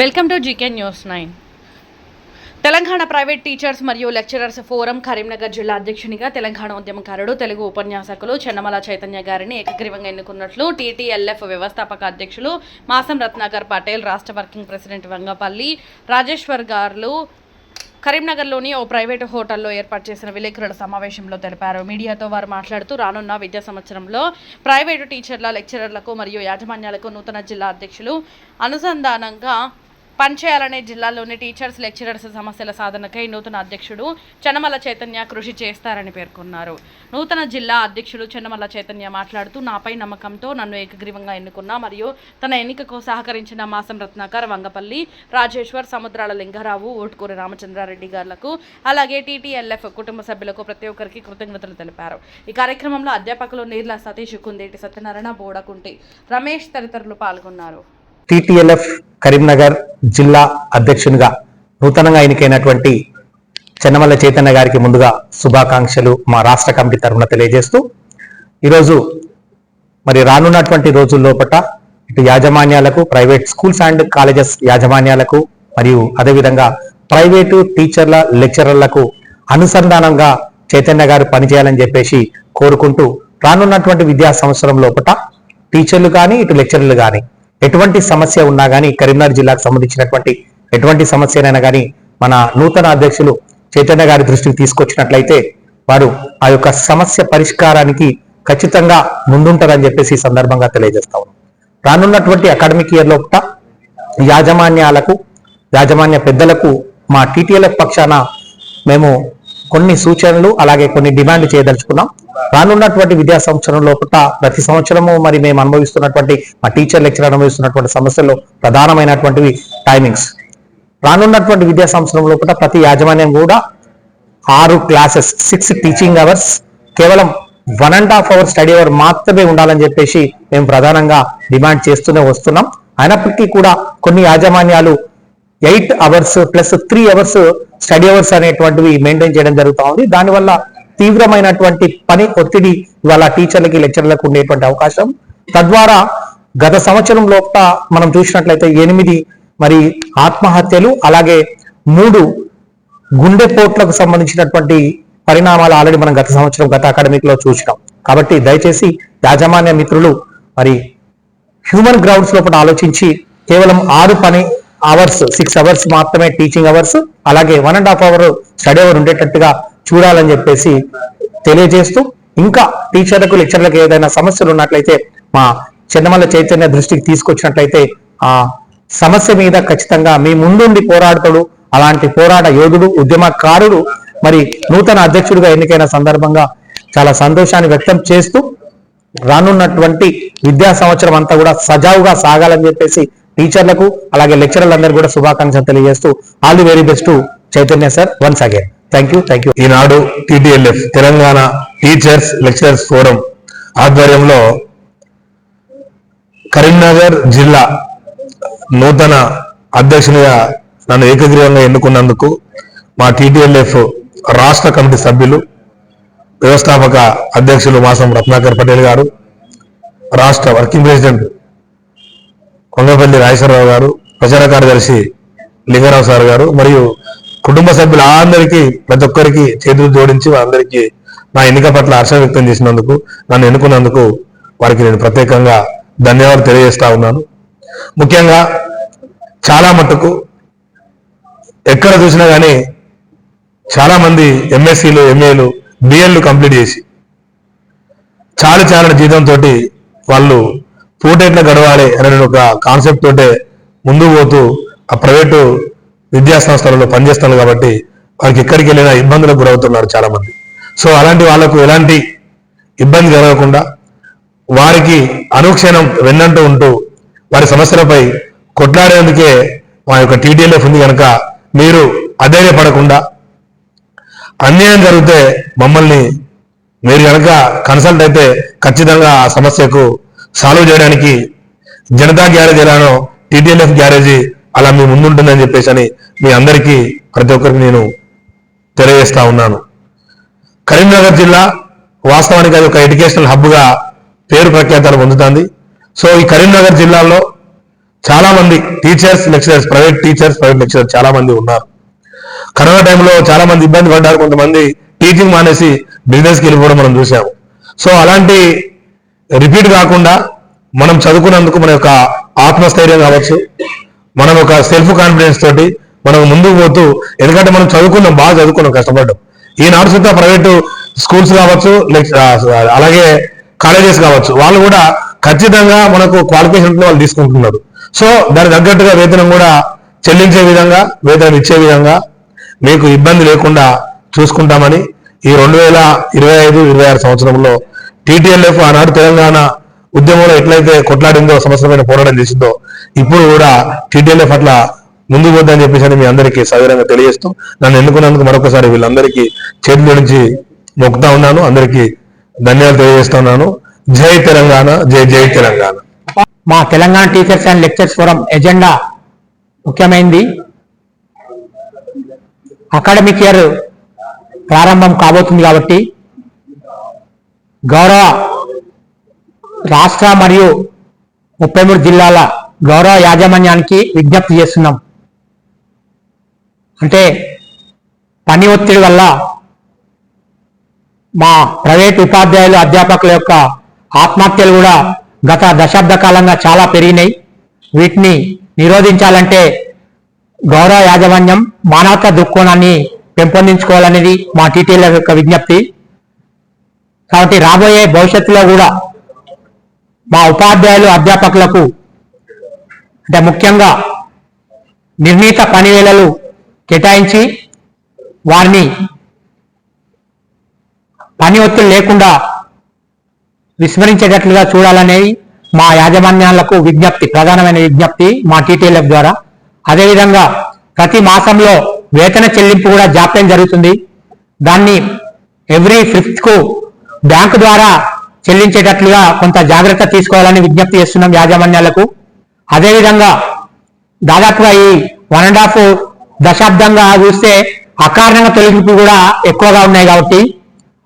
Welcome to GK news nine. Telangana private teachers మరియు lecturers forum Karimnagar జిల్లా అధ్యక్షునిగా తెలంగాణ ఉద్యమకారుడు తెలుగు ఉపన్యాసకులు చెన్నమల చైతన్య గారిని ఏకగ్రీవంగా ఎన్నుకున్నట్లు టీటీఎల్ఎఫ్ వ్యవస్థాపక అధ్యక్షులు మాసం రత్నాకర్ పటేల్ రాష్ట్ర వర్కింగ్ ప్రెసిడెంట్ వంగపల్లి రాజేశ్వర్ గారు కరీంనగర్లోని ఓ ప్రైవేటు హోటల్లో ఏర్పాటు చేసిన విలేకరుల సమావేశంలో తెలిపారు. మీడియాతో వారు మాట్లాడుతూ రానున్న విద్యా సంవత్సరంలో ప్రైవేటు టీచర్ల లెక్చరర్లకు మరియు యాజమాన్యాలకు నూతన జిల్లా అధ్యక్షులు అనుసంధానంగా పనిచేయాలనే జిల్లాలోని టీచర్స్ లెక్చరర్స్ సమస్యల సాధనకై నూతన అధ్యక్షుడు చెన్నమల్ల చైతన్య కృషి చేస్తారని పేర్కొన్నారు. నూతన జిల్లా అధ్యక్షుడు చెన్నమల్ల చైతన్య మాట్లాడుతూ నాపై నమ్మకంతో నన్ను ఏకగ్రీవంగా ఎన్నుకున్న మరియు తన ఎన్నికకు సహకరించిన మాసం రత్నాకర్ వంగపల్లి రాజేశ్వర్ సముద్రాల లింగారావు ఓటుకూరి రామచంద్రారెడ్డి గారులకు అలాగే టీటీఎల్ఎఫ్ కుటుంబ సభ్యులకు ప్రతి ఒక్కరికి కృతజ్ఞతలు తెలిపారు. ఈ కార్యక్రమంలో అధ్యాపకులు నీర్ల సతీష్ కుందేటి సత్యనారాయణ బోడకుంటి రమేష్ తదితరులు పాల్గొన్నారు. టిటిఎల్ఎఫ్ కరీంనగర్ జిల్లా అధ్యక్షునిగా నూతనంగా ఎన్నికైనటువంటి చెన్నమల్ల చైతన్య గారికి ముందుగా శుభాకాంక్షలు మా రాష్ట్ర కమిటీ తరఫున తెలియజేస్తూ ఈరోజు మరి రానున్నటువంటి రోజుల లోపట ఇటు యాజమాన్యాలకు ప్రైవేట్ స్కూల్స్ అండ్ కాలేజెస్ యాజమాన్యాలకు మరియు అదేవిధంగా ప్రైవేటు టీచర్ల లెక్చరర్లకు అనుసంధానంగా చైతన్య గారు పనిచేయాలని చెప్పేసి కోరుకుంటూ రానున్నటువంటి విద్యా సంవత్సరం లోపట టీచర్లు కానీ ఇటు లెక్చరర్లు కానీ ఎటువంటి సమస్య ఉన్నా కానీ కరీంనగర్ జిల్లాకు సంబంధించినటువంటి ఎటువంటి సమస్యనైనా కానీ మన నూతన అధ్యక్షులు చైతన్య గారి దృష్టికి తీసుకొచ్చినట్లయితే వారు ఆ యొక్క సమస్య పరిష్కారానికి ఖచ్చితంగా ముందుంటారని చెప్పేసి ఈ సందర్భంగా తెలియజేస్తా ఉన్నాం. రానున్నటువంటి అకాడమిక్ ఇయర్ లోపల యాజమాన్యాలకు యాజమాన్య పెద్దలకు మా టీటీఎల్ఎఫ్ పక్షాన మేము కొన్ని సూచనలు అలాగే కొన్ని డిమాండ్ చేయదలుచుకున్నాం. రానున్నటువంటి విద్యా సంవత్సరం లోపల ప్రతి సంవత్సరము మరి మేము అనుభవిస్తున్నటువంటి మా టీచర్ లెక్చర్ అనుభవిస్తున్నటువంటి సమస్యల్లో ప్రధానమైనటువంటివి టైమింగ్స్ రానున్నటువంటి విద్యా సంవత్సరం లోపల ప్రతి యాజమాన్యం కూడా ఆరు క్లాసెస్ సిక్స్ టీచింగ్ అవర్స్ కేవలం one and half hour study hour మాత్రమే ఉండాలని చెప్పేసి మేము ప్రధానంగా డిమాండ్ చేస్తూనే వస్తున్నాం. అయినప్పటికీ కూడా కొన్ని యాజమాన్యాలు eight hours plus three hours study hours అనేటువంటివి మెయింటైన్ చేయడం జరుగుతూ ఉంది. దానివల్ల తీవ్రమైనటువంటి పని ఒత్తిడి ఇవాళ టీచర్లకి లెక్చర్లకు ఉండేటువంటి అవకాశం. తద్వారా గత సంవత్సరం లోపల మనం చూసినట్లయితే ఎనిమిది మరి ఆత్మహత్యలు అలాగే మూడు గుండెపోట్లకు సంబంధించినటువంటి పరిణామాలు ఆల్రెడీ మనం గత సంవత్సరం గత అకాడమిక్లో చూసినాం. కాబట్టి దయచేసి యాజమాన్య మిత్రులు మరి హ్యూమన్ గ్రౌండ్స్ లోపల ఆలోచించి కేవలం ఆరు పని అవర్స్ సిక్స్ అవర్స్ మాత్రమే టీచింగ్ అవర్స్ అలాగే one and half hour study hour ఉండేటట్టుగా చూడాలని చెప్పేసి తెలియజేస్తూ ఇంకా టీచర్లకు లెక్చర్లకు ఏదైనా సమస్యలు ఉన్నట్లయితే మా చిన్నమల్ల చైతన్య దృష్టికి తీసుకొచ్చినట్లయితే ఆ సమస్య మీద ఖచ్చితంగా మీ ముందుండి పోరాడతాడు అలాంటి పోరాట యోధుడు ఉద్యమకారుడు మరి నూతన అధ్యక్షుడిగా ఎన్నికైన సందర్భంగా చాలా సంతోషాన్ని వ్యక్తం చేస్తూ రానున్నటువంటి విద్యా సంవత్సరం అంతా కూడా సజావుగా సాగాలని చెప్పేసి టీచర్లకు అలాగే లెక్చరర్లందరూ కూడా శుభాకాంక్షలు తెలియజేస్తూ all the very best Chaitanya sir once again. Thank you thank you Eenadu TTLF Telangana teachers lecturers forum ఆధ్వర్యంలో కరీంనగర్ జిల్లా నూతన అధ్యక్షునిగా నన్ను ఏకగ్రీవంగా ఎన్నుకున్నందుకు మా టిటిఎల్ఎఫ్ రాష్ట్ర కమిటీ సభ్యులు వ్యవస్థాపక అధ్యక్షులు మాసం రత్నాకర్ పటేల్ గారు రాష్ట్ర వర్కింగ్ ప్రెసిడెంట్ కొంగపల్లి రాజేశ్వరరావు గారు ప్రచార కార్యదర్శి లింగరావు సార్ గారు మరియు కుటుంబ సభ్యులు అందరికీ ప్రతి ఒక్కరికి చేతులు జోడించి వారందరికీ నా ఎన్నిక పట్ల హర్ష వ్యక్తం చేసినందుకు నన్ను ఎన్నుకున్నందుకు వారికి నేను ప్రత్యేకంగా ధన్యవాదాలు తెలియజేస్తా ఉన్నాను. ముఖ్యంగా చాలా మట్టుకు ఎక్కడ చూసినా కానీ చాలా మంది ఎంఎస్సీలు ఎంఏలు బిఎల్లు కంప్లీట్ చేసి చాలు చాలని జీతంతో వాళ్ళు పూటెట్లా గడవాలి అనే ఒక కాన్సెప్ట్ తోటే ముందుకు పోతూ ఆ ప్రైవేటు విద్యా సంస్థలలో పనిచేస్తున్నారు కాబట్టి వారికి ఎక్కడికి వెళ్ళినా ఇబ్బందులకు గురవుతున్నారు చాలా మంది సో అలాంటి వాళ్ళకు ఎలాంటి ఇబ్బంది కలగకుండా వారికి అనుక్షణం వెన్నంటూ ఉంటూ వారి సమస్యలపై కొట్లాడేందుకే మా యొక్క టీడీఎల్ఎఫ్ ఉంది కనుక మీరు అధైర్యపడకుండా అన్యాయం జరిగితే మమ్మల్ని మీరు కనుక కన్సల్ట్ అయితే ఖచ్చితంగా ఆ సమస్యకు సాల్వ్ చేయడానికి జనతా గ్యారేజ్ ఎలానో టీటీఎల్ఎఫ్ గ్యారేజీ అలా మీ ముందుంటుందని చెప్పేసి అని మీ అందరికీ ప్రతి ఒక్కరికి నేను తెలియజేస్తా ఉన్నాను. కరీంనగర్ జిల్లా వాస్తవానికి అది ఒక ఎడ్యుకేషనల్ హబ్గా పేరు ప్రఖ్యాతాలు పొందుతుంది. సో ఈ కరీంనగర్ జిల్లాలో చాలామంది teachers lecturers private teachers private lecturers చాలామంది ఉన్నారు. కరోనా టైంలో చాలా మంది ఇబ్బంది పడ్డారు. కొంతమంది టీచింగ్ మానేసి బిజినెస్కి వెళ్ళిపోవడం మనం చూసాము సో అలాంటి రిపీట్ కాకుండా మనం చదువుకున్నందుకు మన యొక్క ఆత్మస్థైర్యం కావచ్చు మనం ఒక సెల్ఫ్ కాన్ఫిడెన్స్ తోటి మనం ముందుకు పోతూ ఎందుకంటే మనం చదువుకున్నాం బాగా చదువుకున్నాం కష్టపడ్డాం. ఈనాడు సుద్ధా ప్రైవేటు స్కూల్స్ కావచ్చు అలాగే కాలేజెస్ కావచ్చు వాళ్ళు కూడా ఖచ్చితంగా మనకు క్వాలిఫికేషన్ వాళ్ళు తీసుకుంటున్నారు. సో దానికి తగ్గట్టుగా వేతనం కూడా చెల్లించే విధంగా వేతనం ఇచ్చే విధంగా మీకు ఇబ్బంది లేకుండా చూసుకుంటామని ఈ రెండు వేల ఇరవై ఐదు ఇరవై ఆరు సంవత్సరంలో టీటీఎల్ఎఫ్ ఆనాడు తెలంగాణ ఉద్యమంలో ఎట్లయితే కొట్లాడిందో సమస్యమైన పోరాటం చేసిందో ఇప్పుడు కూడా టీటీఎల్ఎఫ్ అట్లా ముందుకు పోద్దని చెప్పేసి మీ అందరికీ సవివరంగా తెలియజేస్తూ నన్ను ఎన్నుకున్నందుకు మరొకసారి వీళ్ళందరికీ చేతుల నుంచి మొక్కుతా ఉన్నాను. అందరికీ ధన్యవాదాలు తెలియజేస్తున్నాను జై తెలంగాణ జై జై తెలంగాణ. మా Telangana teachers and lectures forum agenda ముఖ్యమైనది అకాడమిక్ ఇయర్ ప్రారంభం కాబోతుంది కాబట్టి గౌరవ రాష్ట్ర మరియు ముప్పై మూడు జిల్లాల గౌరవ యాజమాన్యానికి విజ్ఞప్తి చేస్తున్నాం. అంటే పని ఒత్తిడి వల్ల మా ప్రైవేట్ ఉపాధ్యాయులు అధ్యాపకుల యొక్క ఆత్మహత్యలు కూడా గత దశాబ్ద కాలంగా చాలా పెరిగినాయి. వీటిని నిరోధించాలంటే గౌరవ యాజమాన్యం మానవతా దృక్కోణాన్ని పెంపొందించుకోవాలనేది మా టీటీఎల్ యొక్క విజ్ఞప్తి. కాబట్టి రాబోయే భవిష్యత్తులో కూడా మా ఉపాధ్యాయులు అధ్యాపకులకు అంటే ముఖ్యంగా నిర్ణీత పనివేళలు కేటాయించి వారిని పని ఒత్తిడి లేకుండా విస్మరించేటట్లుగా చూడాలనేది మా యాజమాన్యాలకు విజ్ఞప్తి ప్రధానమైన విజ్ఞప్తి మా టీటీఎల్ఎఫ్ ద్వారా. అదేవిధంగా ప్రతి మాసంలో వేతన చెల్లింపు కూడా జాప్యం జరుగుతుంది. దాన్ని ఎవ్రీ ఫిఫ్త్కు బ్యాంకు ద్వారా చెల్లించేటట్లుగా కొంత జాగ్రత్త తీసుకోవాలని విజ్ఞప్తి చేస్తున్నాం యాజమాన్యాలకు. అదేవిధంగా దాదాపుగా ఈ వన్ అండ్ హాఫ్ దశాబ్దంగా చూస్తే అకారణంగా తొలగింపు కూడా ఎక్కువగా ఉన్నాయి కాబట్టి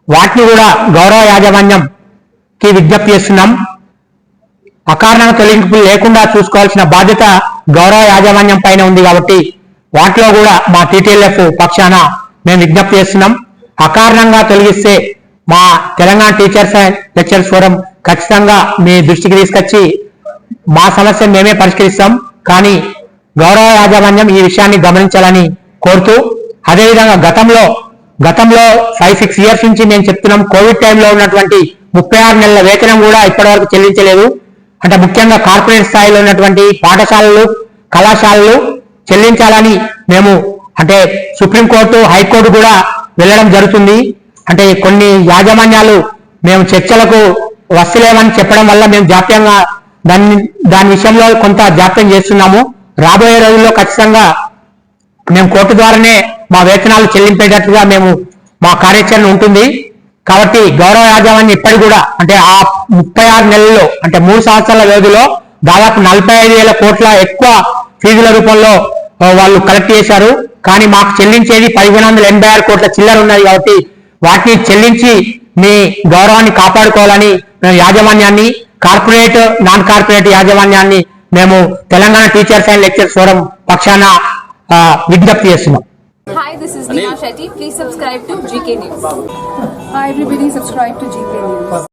వాటిని కూడా గౌరవ యాజమాన్యం కి విజ్ఞప్తి చేస్తున్నాం. అకారణంగా తొలగింపులు లేకుండా చూసుకోవాల్సిన బాధ్యత గౌరవ యాజమాన్యం పైన ఉంది కాబట్టి వాటిలో కూడా మా టీటీఎల్ఎఫ్ పక్షాన మేము విజ్ఞప్తి చేస్తున్నాం. అకారణంగా తొలగిస్తే మా Telangana teachers and lectures forum ఖచ్చితంగా మీ దృష్టికి తీసుకొచ్చి మా సమస్య మేమే పరిష్కరిస్తాం. కానీ గౌరవ యాజమాన్యం ఈ విషయాన్ని గమనించాలని కోరుతూ అదేవిధంగా గతంలో గతంలో ఫైవ్ సిక్స్ ఇయర్స్ నుంచి మేము చెప్తున్నాం కోవిడ్ టైంలో ఉన్నటువంటి ముప్పై ఆరు నెలల వేతనం కూడా ఇప్పటివరకు చెల్లించలేదు. అంటే ముఖ్యంగా కార్పొరేట్ స్థాయిలో ఉన్నటువంటి పాఠశాలలు కళాశాలలు చెల్లించాలని మేము అంటే సుప్రీంకోర్టు హైకోర్టు కూడా వెళ్ళడం జరుగుతుంది. అంటే కొన్ని యాజమాన్యాలు మేము చర్చలకు వస్తలేమని చెప్పడం వల్ల మేము జాప్యంగా దాన్ని దాని విషయంలో కొంత జాప్యం చేస్తున్నాము. రాబోయే రోజుల్లో ఖచ్చితంగా మేము కోర్టు ద్వారానే మా వేతనాలు చెల్లింపేటట్టుగా మేము మా కార్యాచరణ ఉంటుంది. కాబట్టి గౌరవ యాజమాన్యం ఇప్పటికి కూడా అంటే ఆ ముప్పై ఆరు నెలల్లో అంటే మూడు సంవత్సరాల వ్యవధిలో దాదాపు నలభై ఐదు వేల కోట్ల ఎక్కువ ఫీజుల రూపంలో వాళ్ళు కలెక్ట్ చేశారు. కానీ మాకు చెల్లించేది పదిహేను వందల ఎనభై ఆరు కోట్ల చిల్లర ఉన్నది కాబట్టి వాటిని చెల్లించి మీ గౌరవాన్ని కాపాడుకోవాలని మేము యాజమాన్యాన్ని కార్పొరేట్ నాన్ కార్పొరేట్ యాజమాన్యాన్ని మేము Telangana teachers and lectures forum పక్షాన విజ్ఞప్తి చేస్తున్నాం Hi, this is Neha Shetty. Please subscribe to GK News. Hi everybody, subscribe to GK News.